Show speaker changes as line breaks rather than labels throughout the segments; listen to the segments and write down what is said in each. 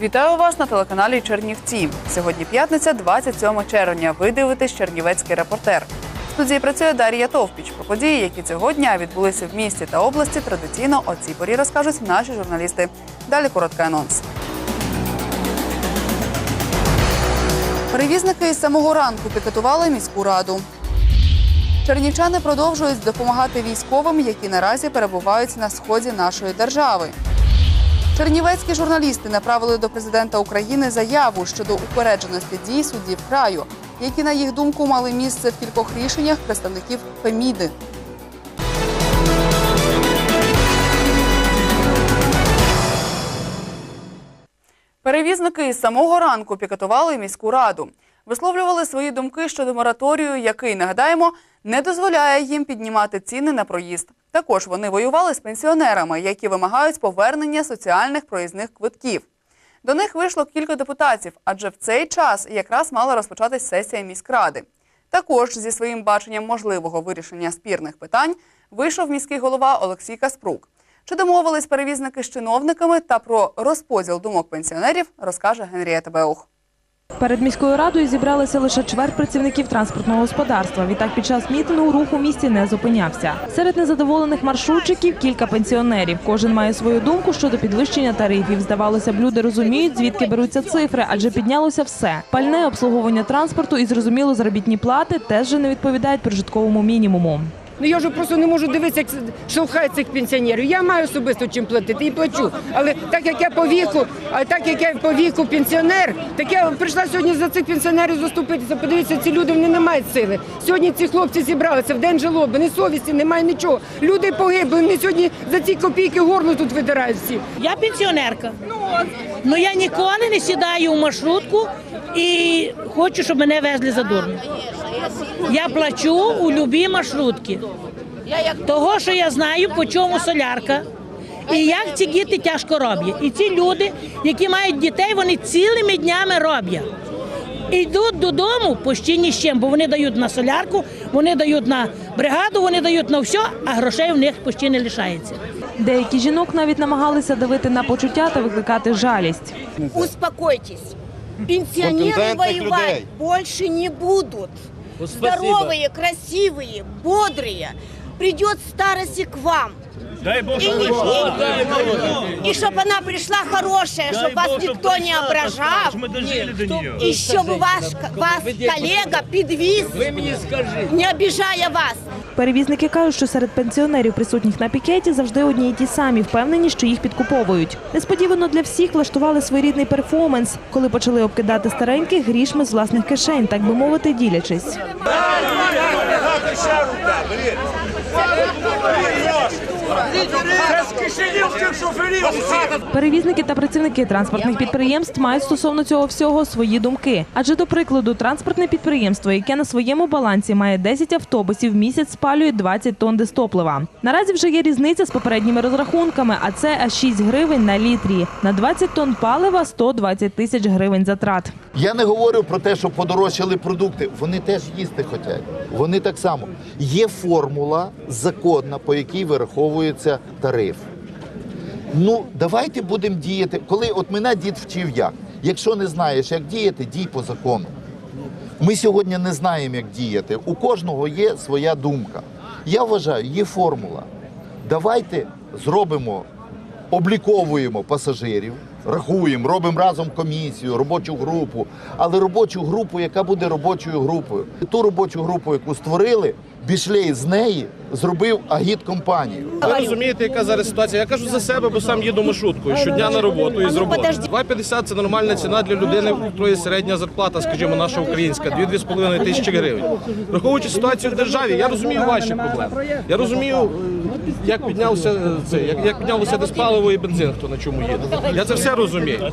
Вітаю вас на телеканалі Чернівці. Сьогодні п'ятниця, 27 червня. Ви дивитесь Чернівецький репортер. В студії працює Дар'я Товпіч. Про події, які цього дня відбулися в місті та області, традиційно о цій порі розкажуть наші журналісти. Далі короткий анонс. Перевізники із самого ранку пікетували міську раду. Чернівчани продовжують допомагати військовим, які наразі перебувають на сході нашої держави. Чернівецькі журналісти направили до президента України заяву щодо упередженості дій суддів краю, які, на їх думку, мали місце в кількох рішеннях представників Феміди. Перевізники із самого ранку пікетували міську раду. Висловлювали свої думки щодо мораторію, який, нагадаємо, не дозволяє їм піднімати ціни на проїзд. Також вони воювали з пенсіонерами, які вимагають повернення соціальних проїзних квитків. До них вийшло кілька депутатів, адже в цей час якраз мала розпочатись сесія міськради. Також зі своїм баченням можливого вирішення спірних питань вийшов міський голова Олексій Каспрук. Чи домовились перевізники з чиновниками та про розподіл думок пенсіонерів, розкаже Генрієта Беух.
Перед міською радою зібралися лише чверть працівників транспортного господарства. Відтак під час мітингу рух у місті не зупинявся. Серед незадоволених маршрутчиків кілька пенсіонерів. Кожен має свою думку щодо підвищення тарифів. Здавалося б, люди розуміють, звідки беруться цифри, адже піднялося все. Пальне обслуговування транспорту і зрозуміло заробітні плати теж не відповідають прожитковому мінімуму.
Ну я вже просто не можу дивитися, як штовхають цих пенсіонерів. Я маю особисто чим платити і плачу. Але так як я по віку, а так як я по віку пенсіонер, так я прийшла сьогодні за цих пенсіонерів заступитися. Подивіться, ці люди вони не мають сили. Сьогодні ці хлопці зібралися в день жалоби, ні совісті, немає нічого. Люди погибли. Вони сьогодні за ці копійки горло тут видирають всі.
Я пенсіонерка. Ну я ніколи не сідаю в маршрутку і хочу, щоб мене везли за дурно. Я плачу у любі маршрутки. Того, що я знаю, по чому солярка. І як ці діти тяжко роблять. І ці люди, які мають дітей, вони цілими днями роблять. Йдуть додому почти ні з чим, бо вони дають на солярку, вони дають на бригаду, вони дають на все, а грошей в них почти не лишається.
Деякі жінок навіть намагалися давити на почуття та викликати жалість.
Успокойтесь. Пенсионеры
Компетентных
воевать
людей.
больше не будут. Здоровые, красивые, бодрые. Придет старость и к вам. Дай Бог, и, не- и, чтобы она пришла хорошая, чтобы вас никто не ображал. И чтобы ваш, вас коллега подвіз, не обижая вас.
Перевізники кажуть, що серед пенсіонерів, присутніх на пікеті, завжди одні й ті самі, впевнені, що їх підкуповують. Несподівано для всіх влаштували своєрідний перформанс, коли почали обкидати стареньких грішми з власних кишень, так би мовити, ділячись. Перевізники та працівники транспортних підприємств мають стосовно цього всього свої думки. Адже, до прикладу, транспортне підприємство, яке на своєму балансі має 10 автобусів, в місяць спалює 20 тонн дистоплива. Наразі вже є різниця з попередніми розрахунками, а це аж 6 гривень на літрі. На 20 тонн палива 120 тисяч гривень затрат.
Я не говорю про те, що подорожчали продукти. Вони теж їсти хочуть. Вони так само. Є формула законна, по якій вираховується тариф. Ну, давайте будемо діяти. Коли от мене дід вчив як. Якщо не знаєш, як діяти, дій по закону. Ми сьогодні не знаємо, як діяти. У кожного є своя думка. Я вважаю, є формула. Давайте зробимо, обліковуємо пасажирів, рахуємо, робимо разом комісію, робочу групу, але робочу групу, яка буде робочою групою. Ту робочу групу, яку створили, Бішлей з неї зробив агіт-компанію.
Ви розумієте, яка зараз ситуація? Я кажу за себе, бо сам їду маршруткою щодня на роботу і з роботи. 2,50 – це нормальна ціна для людини, у якої середня зарплата, скажімо, наша українська, 2-2,5 тисячі гривень. Враховуючи ситуацію в державі, я розумію ваші проблеми. Я розумію, як піднявся е, це, як, як піднялося десь паливо і бензин, хто на чому їде. Я це все розумію.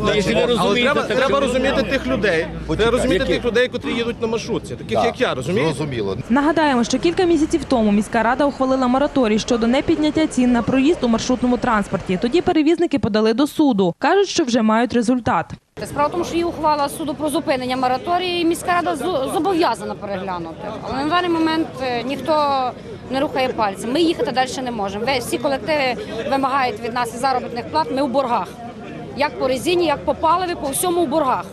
Але треба, треба розуміти тих людей. Треба розуміти тих людей, котрі їдуть на маршрутці, таких як я, розумієте?
Нагадаємо, що кілька місяців тому міська рада ухвалила мораторій щодо непідняття цін на проїзд у маршрутному транспорті. Тоді перевізники подали до суду. кажуть, що вже мають результат.
Справа в тому, що є ухвала суду про зупинення мораторію, і міська рада зо- зобов'язана переглянути. Але на даний момент е, ніхто не рухає пальцем. Ми їхати далі не можемо. Всі колективи вимагають від нас заробітних плат. Ми у боргах. як по резині, як по паливі, по всьому в боргах.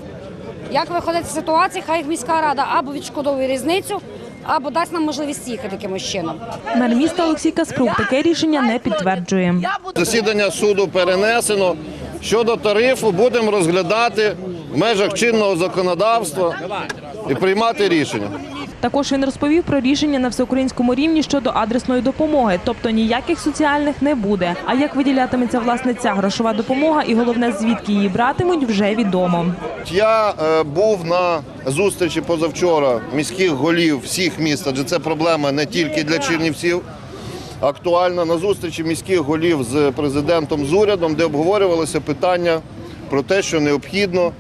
Як виходить з ситуації, хай міська рада або відшкодовує різницю, або дасть нам можливість їхати якимось чином.
Мер міста Олексій Каспрук таке рішення не підтверджує.
Засідання суду перенесено. Щодо тарифу будемо розглядати в межах чинного законодавства і приймати рішення.
Також він розповів про рішення на всеукраїнському рівні щодо адресної допомоги, тобто ніяких соціальних не буде. А як виділятиметься власне ця грошова допомога, і головне звідки її братимуть, вже відомо.
Я е, був на зустрічі позавчора міських голів всіх міст, адже це проблема не тільки для Чернівців. Актуальна на зустрічі міських голів з президентом з урядом, де обговорювалося питання про те, що необхідно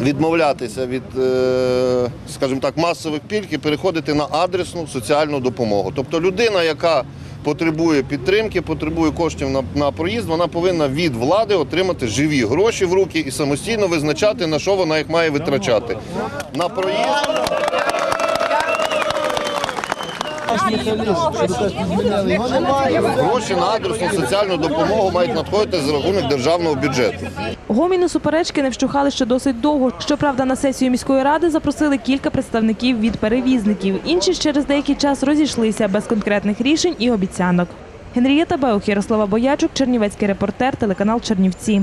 відмовлятися від, е, скажімо так, масових пільг і переходити на адресну соціальну допомогу. Тобто людина, яка потребує підтримки, потребує коштів на, на проїзд, вона повинна від влади отримати живі гроші в руки і самостійно визначати, на що вона їх має витрачати. На проїзд. Гроші на адресну соціальну допомогу мають надходити за рахунок державного бюджету.
Гоміни суперечки не вщухали ще досить довго. Щоправда, на сесію міської ради запросили кілька представників від перевізників. Інші ж через деякий час розійшлися без конкретних рішень і обіцянок. Генрієта Беух, Ярослава Боячук, Чернівецький репортер, телеканал Чернівці.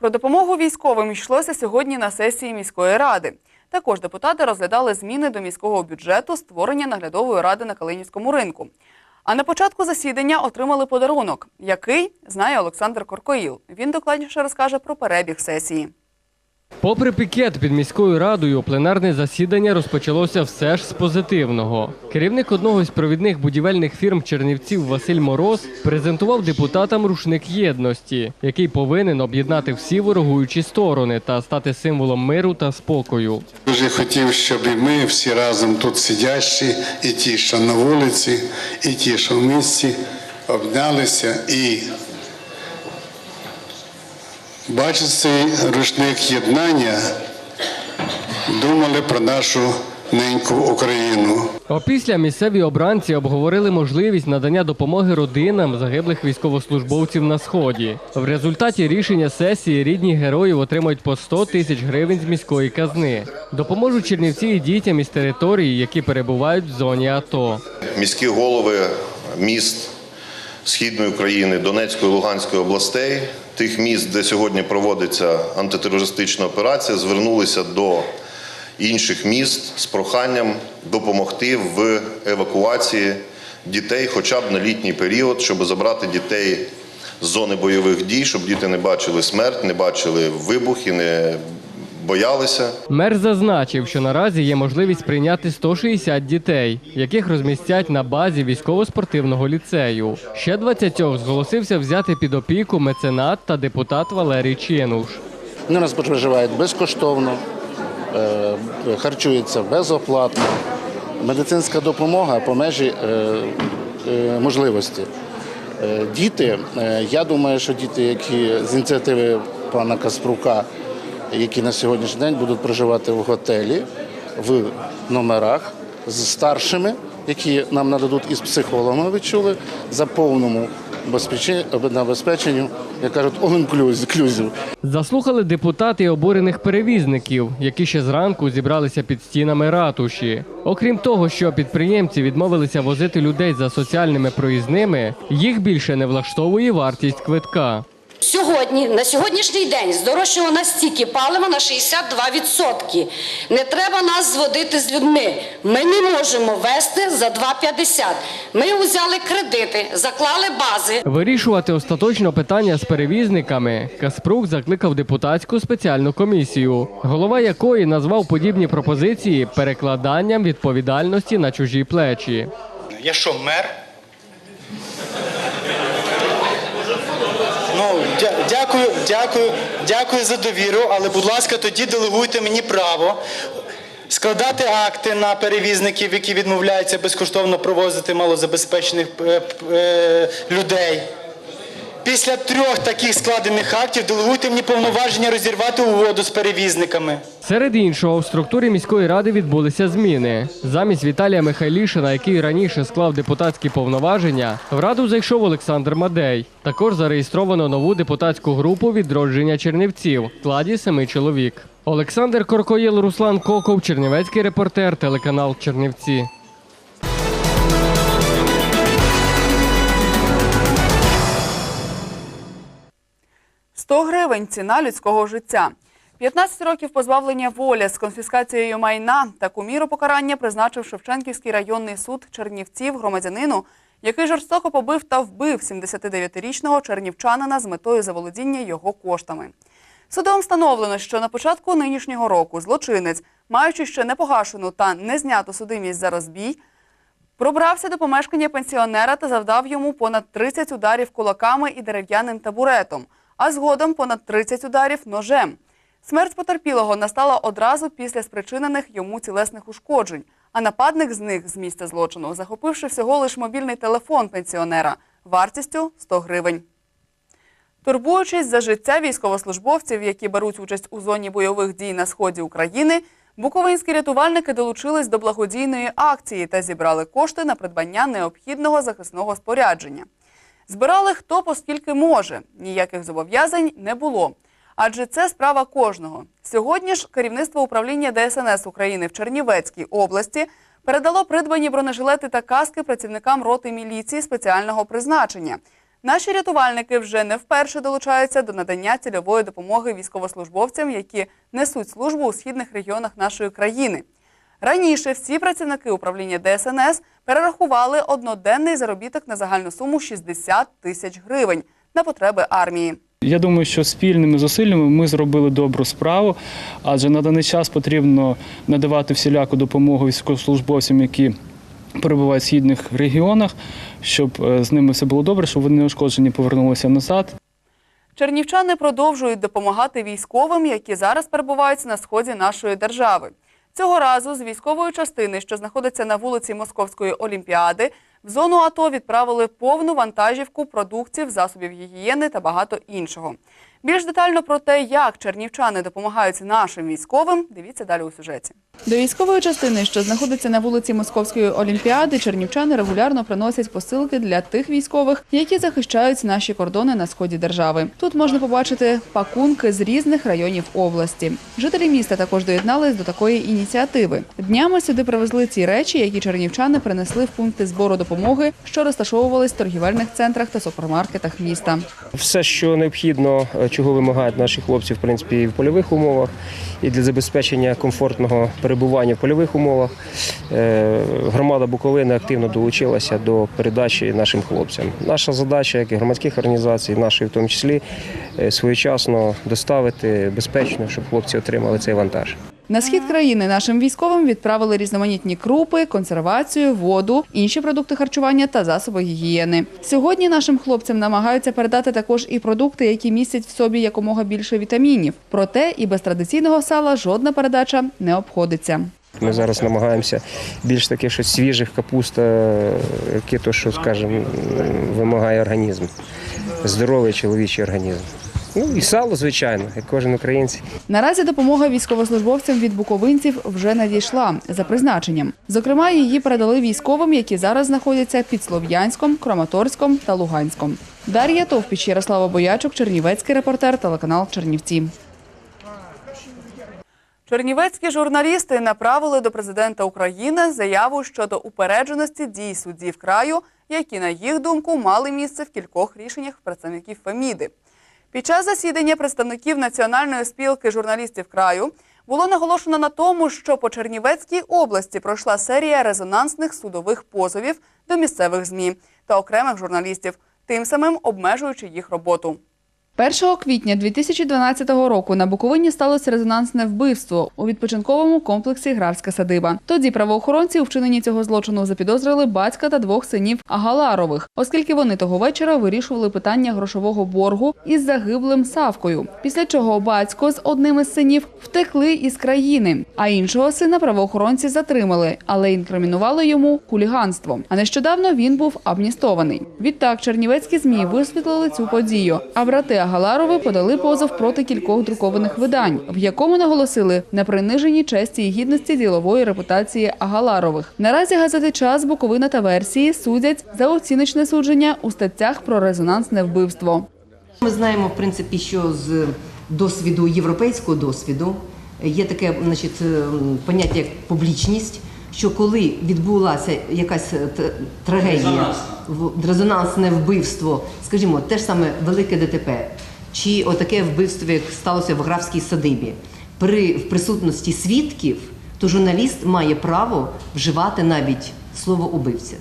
Про допомогу військовим йшлося сьогодні на сесії міської ради. Також депутати розглядали зміни до міського бюджету, створення наглядової ради на Калинівському ринку. А на початку засідання отримали подарунок, який знає Олександр Коркоїл. Він докладніше розкаже про перебіг сесії.
Попри пікет під міською радою, пленарне засідання розпочалося все ж з позитивного. Керівник одного з провідних будівельних фірм Чернівців Василь Мороз презентував депутатам рушник єдності, який повинен об'єднати всі ворогуючі сторони та стати символом миру та спокою.
Дуже хотів, щоб і ми всі разом тут сидящі, і ті, що на вулиці, і ті, що в місті, обнялися і бачить цей рушник єднання, думали про нашу неньку Україну.
Опісля місцеві обранці обговорили можливість надання допомоги родинам загиблих військовослужбовців на сході. В результаті рішення сесії рідні героїв отримають по 100 тисяч гривень з міської казни. Допоможуть Чернівці і дітям із території, які перебувають в зоні АТО.
Міські голови міст Східної України, Донецької, Луганської областей, тих міст, де сьогодні проводиться антитерористична операція, звернулися до інших міст з проханням допомогти в евакуації дітей хоча б на літній період, щоб забрати дітей з зони бойових дій, щоб діти не бачили смерть, не бачили вибухи, не боялися.
Мер зазначив, що наразі є можливість прийняти 160 дітей, яких розмістять на базі військово-спортивного ліцею. Ще 20 зголосився взяти під опіку меценат та депутат Валерій Чинуш.
Вони нас проживають безкоштовно, е, харчуються безоплатно. Медицинська допомога по межі е, е, можливості. Діти, я думаю, що діти, які з ініціативи пана Каспрука, які на сьогоднішній день будуть проживати в готелі, в номерах з старшими, які нам нададуть із психологами, ви чули, за повному безпеченню, забезпеченню, як кажуть, all-inclusive.
Заслухали депутати обурених перевізників, які ще зранку зібралися під стінами ратуші. Окрім того, що підприємці відмовилися возити людей за соціальними проїзними, їх більше не влаштовує вартість квитка.
Сьогодні, на сьогоднішній день, здорожчало настільки паливо на 62%. Не треба нас зводити з людьми. Ми не можемо вести за 2,50. Ми взяли кредити, заклали бази.
Вирішувати остаточно питання з перевізниками Каспрук закликав депутатську спеціальну комісію, голова якої назвав подібні пропозиції перекладанням відповідальності на чужі плечі.
Я що, мер? Ну, дя- дякую, дякую, дякую за довіру, але, будь ласка, тоді делегуйте мені право складати акти на перевізників, які відмовляються безкоштовно провозити малозабезпечених е, е, людей. Після трьох таких складених актів делегуйте мені повноваження розірвати угоду з перевізниками.
Серед іншого, в структурі міської ради відбулися зміни. Замість Віталія Михайлішина, який раніше склав депутатські повноваження, в раду зайшов Олександр Мадей. Також зареєстровано нову депутатську групу відродження чернівців в складі семи чоловік. Олександр Коркоєл, Руслан Коков, Чернівецький репортер, телеканал Чернівці.
100 гривень ціна людського життя. 15 років позбавлення волі з конфіскацією майна. Таку міру покарання призначив Шевченківський районний суд Чернівців громадянину, який жорстоко побив та вбив 79-річного чернівчанина з метою заволодіння його коштами. Судом встановлено, що на початку нинішнього року злочинець, маючи ще непогашену та не зняту судимість за розбій, Пробрався до помешкання пенсіонера та завдав йому понад 30 ударів кулаками і дерев'яним табуретом, а згодом понад 30 ударів ножем. Смерть потерпілого настала одразу після спричинених йому тілесних ушкоджень, а нападник з них з місця злочину, захопивши всього лиш мобільний телефон пенсіонера вартістю 100 гривень. Турбуючись за життя військовослужбовців, які беруть участь у зоні бойових дій на сході України, буковинські рятувальники долучились до благодійної акції та зібрали кошти на придбання необхідного захисного спорядження. Збирали хто поскільки може, ніяких зобов'язань не було. Адже це справа кожного. Сьогодні ж керівництво управління ДСНС України в Чернівецькій області передало придбані бронежилети та каски працівникам роти міліції спеціального призначення. Наші рятувальники вже не вперше долучаються до надання цільової допомоги військовослужбовцям, які несуть службу у східних регіонах нашої країни. Раніше всі працівники управління ДСНС перерахували одноденний заробіток на загальну суму 60 тисяч гривень на потреби армії.
Я думаю, що спільними зусиллями ми зробили добру справу, адже на даний час потрібно надавати всіляку допомогу військовослужбовцям, які перебувають в східних регіонах, щоб е, з ними все було добре, щоб вони неушкоджені повернулися назад.
Чернівчани продовжують допомагати військовим, які зараз перебувають на сході нашої держави. Цього разу з військової частини, що знаходиться на вулиці Московської Олімпіади, в зону АТО відправили повну вантажівку продуктів, засобів гігієни та багато іншого. Більш детально про те, як чернівчани допомагають нашим військовим, дивіться далі у сюжеті. До військової частини, що знаходиться на вулиці Московської Олімпіади, чернівчани регулярно приносять посилки для тих військових, які захищають наші кордони на сході держави. Тут можна побачити пакунки з різних районів області. Жителі міста також доєднались до такої ініціативи. Днями сюди привезли ці речі, які чернівчани принесли в пункти збору допомоги, що розташовувались в торгівельних центрах та супермаркетах міста.
Все, що необхідно, е, чого вимагають наші хлопці, в принципі, і в польових умовах, і для забезпечення комфортного перебування в польових умовах. Е, Громада Буковини активно долучилася до передачі нашим хлопцям. Наша задача, як і громадських організацій, нашої в тому числі, е, своєчасно доставити безпечно, щоб хлопці отримали цей вантаж.
На схід країни нашим військовим відправили різноманітні крупи, консервацію, воду, інші продукти харчування та засоби гігієни. Сьогодні нашим хлопцям намагаються передати також і продукти, які містять в собі якомога більше вітамінів. Проте і без традиційного сала жодна передача не обходиться.
Ми зараз намагаємося більш таке щось свіжих капуста, е, яке то, що, скажімо, вимагає організм. Здоровий чоловічий організм. Ну і сало, звичайно, як кожен українець.
Наразі допомога військовослужбовцям від буковинців вже надійшла за призначенням. Зокрема, її передали військовим, які зараз знаходяться під Слов'янськом, Краматорськом та Луганськом. Дар'я Товпіч, Ярослава Боячук, Чернівецький репортер, телеканал Чернівці. Чернівецькі журналісти направили до президента України заяву щодо упередженості дій суддів краю, які, на їх думку, мали місце в кількох рішеннях представників Феміди. Під час засідання представників Національної спілки журналістів краю було наголошено на тому, що по Чернівецькій області пройшла серія резонансних судових позовів до місцевих ЗМІ та окремих журналістів, тим самим обмежуючи їх роботу. 1 квітня 2012 року на Буковині сталося резонансне вбивство у відпочинковому комплексі Графська садиба. Тоді правоохоронці у вчиненні цього злочину запідозрили батька та двох синів Агаларових, оскільки вони того вечора вирішували питання грошового боргу із загиблим Савкою. Після чого батько з одним із синів втекли із країни, а іншого сина правоохоронці затримали, але інкримінували йому хуліганство. А нещодавно він був амністований. Відтак чернівецькі змі висвітлили цю подію. А брати Агаларови подали позов проти кількох друкованих видань, в якому наголосили на приниженні честі і гідності ділової репутації Агаларових. Наразі газети час Буковина та версії судять за оціночне судження у статтях про резонансне вбивство.
Ми знаємо, в принципі, що з досвіду європейського досвіду є таке значить, ем, поняття як публічність. Що коли відбулася якась е, трагедія, резонансне вбивство, скажімо, те ж саме велике ДТП, чи отаке вбивство, як сталося в графській садибі, при в присутності свідків, то журналіст має право вживати навіть слово убивця.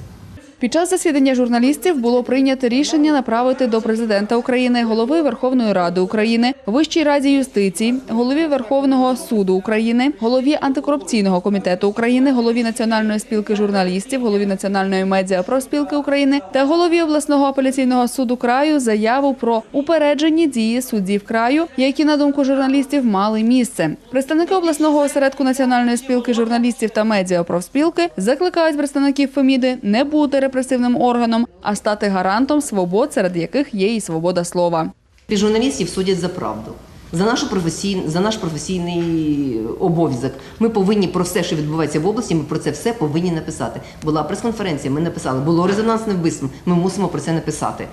Під час засідання журналістів було прийнято рішення направити до президента України, голови Верховної Ради України, Вищій раді юстиції, голові Верховного суду України, голові антикорупційного комітету України, голові Національної спілки журналістів, голові Національної медіапроспілки України та голові обласного апеляційного суду краю заяву про упереджені дії суддів краю, які на думку журналістів мали місце. Представники обласного осередку Національної спілки журналістів та медіапроспілки закликають представників Феміди не бути репресивним органом, а стати гарантом свобод, серед яких є і свобода слова.
І журналістів судять за правду. За нашу професійну, за наш професійний обов'язок. Ми повинні про все, що відбувається в області, ми про це все повинні написати. Була прес-конференція, ми написали, було резонансне вбивство, ми мусимо про це написати.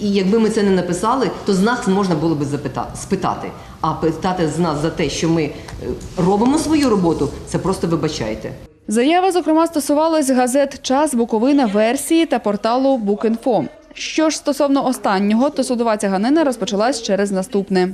І якби ми це не написали, то з нас можна було би запитати, спитати. А питати з нас за те, що ми е, робимо свою роботу, це просто вибачайте.
Заява, зокрема, стосувалась газет Час, Буковина, версії та порталу Букінфо. Що ж стосовно останнього, то судова тяганина розпочалась через наступне.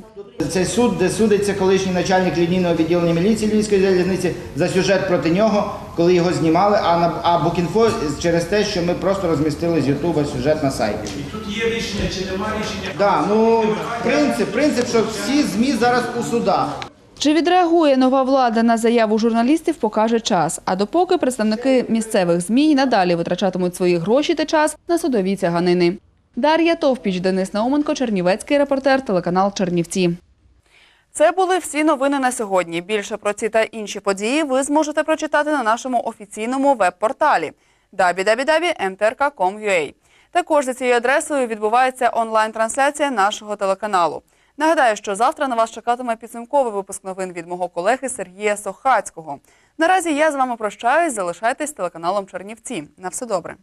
Цей суд, де судиться колишній начальник лінійного відділення міліції Львівської залізниці за сюжет проти нього, коли його знімали. А на а Букінфо через те, що ми просто розмістили з Ютуба сюжет на сайті.
Тут є рішення чи немає рішення?
Да, ну принцип, принцип, що всі змі зараз у судах.
Чи відреагує нова влада на заяву журналістів, покаже час. А допоки представники місцевих ЗМІ надалі витрачатимуть свої гроші та час на судові тяганини. Дар'я Товпіч, Денис Науменко, Чернівецький репортер, телеканал Чернівці. Це були всі новини на сьогодні. Більше про ці та інші події ви зможете прочитати на нашому офіційному веб-порталі www.mtrk.com.ua. Також за цією адресою відбувається онлайн-трансляція нашого телеканалу. Нагадаю, що завтра на вас чекатиме підсумковий випуск новин від мого колеги Сергія Сохацького. Наразі я з вами прощаюсь. Залишайтесь телеканалом Чернівці. На все добре.